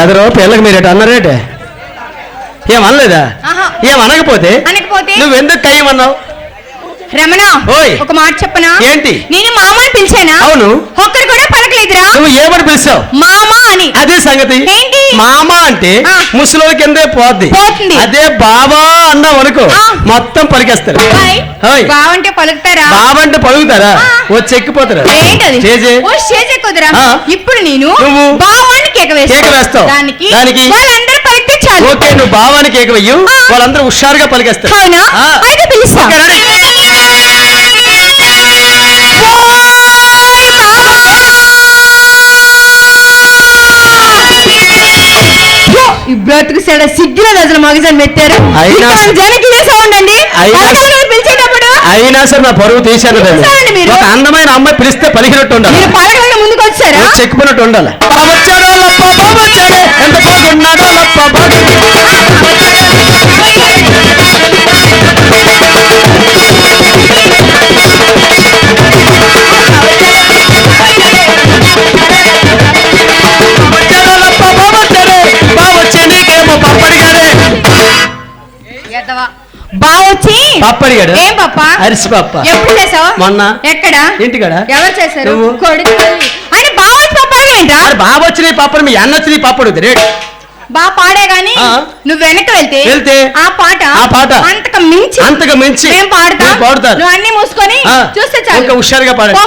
బెదరు పిల్లకి మీరు ఎటు అన్నారేటే ఏమనలేదా. ఏమనకపోతే అనకపోతే నువ్వెందుకు కయ్యమన్నావు రమణ ఓయ్. ఒక మాట చెప్పనా ఏంటి? నేను మామ అని పిలిచానా అవును. ఒక్కరు కూడా పలకలేదురా నువ్వు ఏమని పిలిచావు మామ అని అదే సంగతి ఏంటి? మామ అంటే ఆ. ముసలి కిందే పోద్ది పోతుంది. అదే బాబా అన్నావు అనుకో. మొత్తం పలికేస్తారు. బావంటే పలుకుతారా బాబా అంటే పలుకుతారా. వచ్చి ఎక్కిపోతారా ఏంటది చేజే ఓ చేజే కుదరా ఆ. ఇప్పుడు నేను నువ్వు బావాన్ని కేక వేస్తా కేక వేస్తావు. దానికి దానికి? వాళ్ళందరూ ఓకే నువ్వు ఏకవయ్యు ఆ. వాళ్ళందరూ హుషారుగా పలికేస్తారు అవునా. అయితే పిలుస్తా ఈ బ్రతుకు సెడ సిగ్గుల రోజులు మగజాన్ని పెట్టారు జనకి చేసా ఉండండి అయినా- సరే నా పరువు తీశాను? ఒక అందమైన అమ్మాయి పిలిస్తే పలికినట్టు ఉండాలి. ముందుకు వచ్చారా? వచ్చి ఎక్కుపోయినట్టు ఉండాలి. ఎంత బాగున్నాడో బావొచ్చి పప్పడిగాడు ఏం పప్ప అరిసి పప్ప ఎప్పుడు చేసావు? మొన్న. ఎక్కడ? ఇంటికాడ. ఎవరు చేశారు? నువ్వు. కొడుకు. అని బావొచ్చి పప్పడం ఏంటా మరి బాబు వచ్చి నీ పప్పడు మీ అన్న వచ్చి నీ పప్పడు రేట్ బా పాడే గాని. నువ్వు వెనక్కి వెళ్తే వెళ్తే? ఆ పాట ఆ పాట. అంతకు మించి. అంతకు మించి. మేము పాడతాం. మేము పాడుతారు. నువ్వు అన్ని మూసుకొని చూస్తే ఇంకా చాలు హుషారుగా పాడండి. పో.